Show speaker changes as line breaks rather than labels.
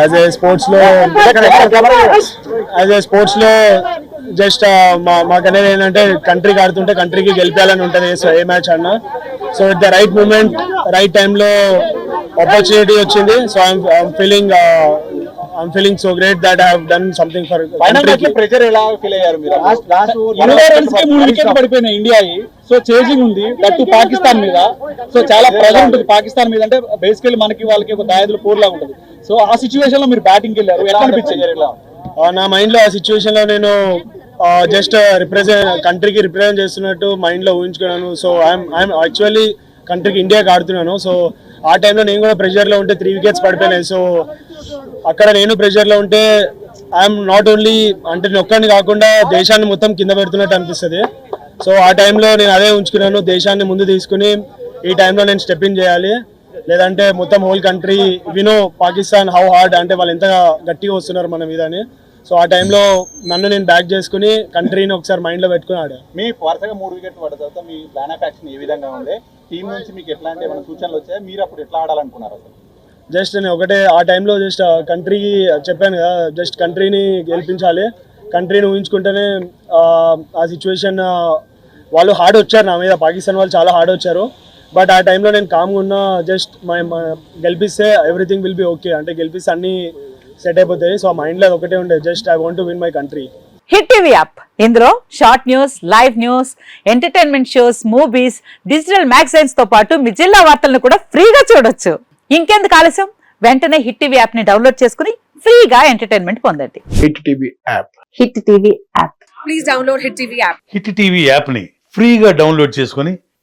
As a స్పోర్ట్స్లో as a స్పోర్ట్స్లో just మా మాకనేది ఏంటంటే కంట్రీకి ఆడుతుంటే కంట్రీకి గెలిపాలని ఉంటుంది సో ఏ మ్యాచ్ అన్నా so it the right moment right టైంలో ఆపర్చునిటీ వచ్చింది. So I'm feeling I'm feeling so great that I done something for
final మ్యాచ్లో ప్రెషర్ ఎలా ఫీల్ అయ్యారు మీరు?
ఇరవై రన్స్కి మూడు వికెట్లు పడిపోయినాయి ఇండియా సో చేసింగ్ ఉంది దట్ పాకిస్తాన్ మీద. సో చాలా ప్రెజర్ ఉంటుంది పాకిస్తాన్ మీద. అంటే బేసికల్లీ మనకి వాళ్ళకి ఒక దాయదులు పోర్లా ఉంటుంది. సో ఆ సిచ్యువేషన్లో మీరు బ్యాటింగ్ వెళ్ళారు. అనిపించింది?
ఎలా
ఆ, నా మైండ్లో ఆ సిచ్యువేషన్లో నేను జస్ట్ రిప్రజెంట్ కంట్రీకి రిప్రజెంట్ చేస్తున్నట్టు మైండ్లో ఊహించుకున్నాను. సో ఐఎమ్ ఐఎమ్ యాక్చువల్లీ కంట్రీకి ఇండియాకి ఆడుతున్నాను. సో ఆ టైంలో నేను కూడా ప్రెషర్లో ఉంటే త్రీ వికెట్స్ పడిపోయినాయి. సో అక్కడ నేను ప్రెషర్లో ఉంటే ఐఎమ్ నాట్ ఓన్లీ అంటే నొక్కని కాకుండా దేశాన్ని మొత్తం కింద పెడుతున్నట్టు అనిపిస్తుంది. సో ఆ టైంలో నేను అదే ఉంచుకున్నాను. దేశాన్ని ముందు తీసుకుని ఈ టైంలో నేను స్టెప్ ఇన్ చేయాలి. లేదంటే మొత్తం హోల్ కంట్రీ వినో పాకిస్తాన్ హౌ హార్డ్ అంటే వాళ్ళు ఎంత గట్టిగా వస్తున్నారు మన మీద అని. సో ఆ టైంలో నన్ను నేను బ్యాక్ చేసుకుని కంట్రీని ఒకసారి మైండ్లో పెట్టుకుని ఆడా
మీ వరుసగా మూడు వికెట్లు పడ్డ తర్వాత మీ ప్లాన్ ఆఫ్ యాక్షన్ ఏ విధంగా ఉంది? టీం నుంచి మీకు ఎట్లాంటి ఏమైనా సూచనలు వచ్చాయి? మీరు అప్పుడు ఎట్లా ఆడాలనుకున్నారు అసలు?
జస్ట్ నేను ఒకటే ఆ టైంలో జస్ట్ కంట్రీకి చెప్పాను కదా జస్ట్ కంట్రీని గెలిపించాలి. కంట్రీని ఊహించుకుంటేనే ఆ, ఆ సిచ్యువేషన్ వాళ్ళు హార్డ్ వచ్చారు నా మీద. పాకిస్తాన్ వాళ్ళు చాలా హార్డ్ వచ్చారు. బట్ ఆ టైంలో నేను కామ్గా ఉన్నా జస్ట్ గెలిపిస్తే ఎవ్రీథింగ్ విల్ బి ఓకే అంటే గెలిపిస్తే అన్నీ సెట్ అయిపోతాయి. సో ఆ మైండ్లో అది ఒకటే ఉండే just I want to win my country
hit TV app. ఇందులో short news live news entertainment shows movies digital మ్యాగజైన్స్తో పాటు మీ జిల్లా వార్తలను కూడా ఫ్రీగా చూడొచ్చు. ఇంకెందుకు ఆలస్యం? వెంటనే హిట్ టీవీ యాప్ని డౌన్లోడ్ చేసుకుని ఫ్రీగా ఎంటర్టైన్మెంట్ పొందండి.
Hit TV app.
Hit TV app.
Please download Hit TV app.
Hit TV యాప్ని ఫ్రీగా డౌన్లోడ్ చేసుకొని